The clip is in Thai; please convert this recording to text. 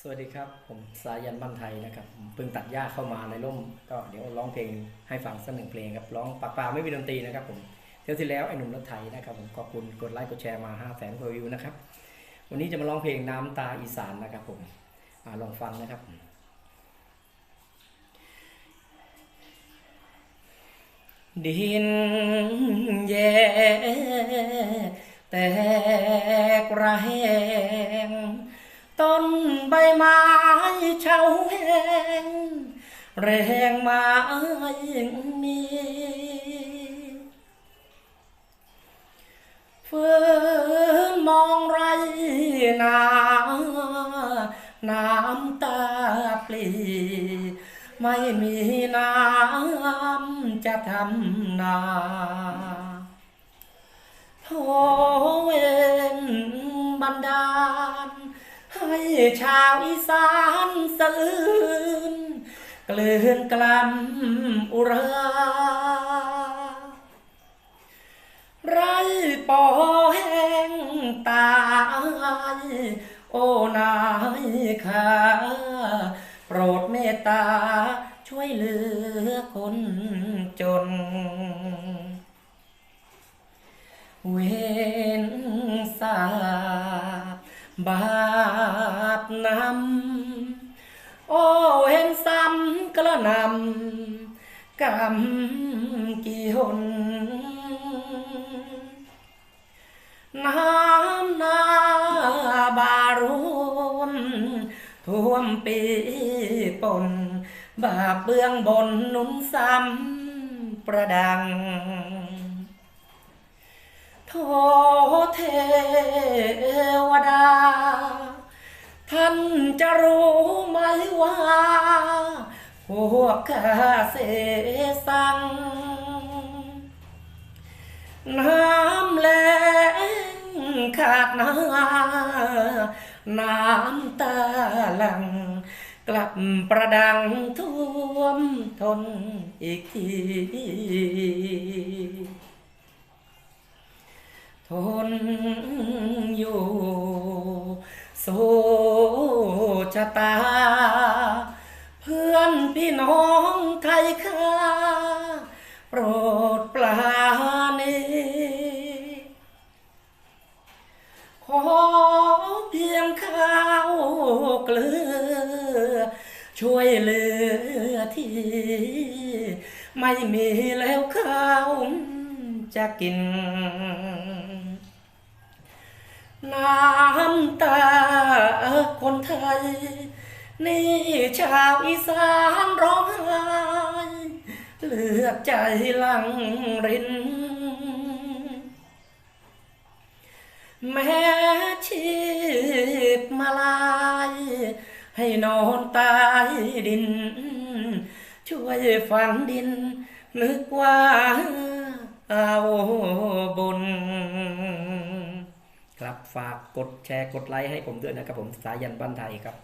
สวัสดีครับ ผมสายันบ้านไทยนะครับเพิ่งตัดหญ้าเข้ามาในร่ม ก็เดี๋ยวร้องเพลงให้ฟังสักหนึ่งเพลงครับร้องปากเปล่าไม่มีดนตรีนะครับผมเที่ยวที่แล้วไอ้หนุ่มรถไถนะครับผมขอบคุณกดไลค์กดแชร์มา5 0 0แสนกว่าวิวนะครับวันนี้จะมาร้องเพลงน้ำตาอีสานนะครับผมอลองฟังนะครับ ดินแย่แตกระแหง ต้นใบไม้เฉาแห้งแรงมายังมีฝืนมองไรนาน้ำตาปลีไม่มีน้ำจะทำนา ชาวอีสานสะอื้นเกลื่อนกล่ำอุรา ไรปอแห้งตายโอ้นายข้าโปรดเมตตาช่วยเหลือคนจน เว้นสาบา นำโอ้เห็นซ้ำกระนำกรรมกี่หนน้ำนาบารวมท่วมปีปนบาปเบื้องบนหนุนซ้ำประดังโทเท ท่านจะรู้ไหมว่าพวกข้าเสสัง น้ำแรงขาดนาน้ำตาหลัง กลับประดังท่วมทนอีกทีทนอยู่สู้ ชะตา เพื่อนพี่น้องไทยข้าโปรดปราณีขอเพียงข้าวเกลือ ช่วยเหลือที่ ไม่มีแล้วข้าวจะกิน น้ำตาคนไทย นี่ชาวอีสานร้องไห้เลือดใจหลังริน แม้ชีพมาลาย ให้นอนตายดิน ช่วยฝังดิน นึกว่าเอาบุญ ครับฝากกดแชร์กดไลค์ให้ผมด้วยนะครับผมสายันบ้านไทยครับ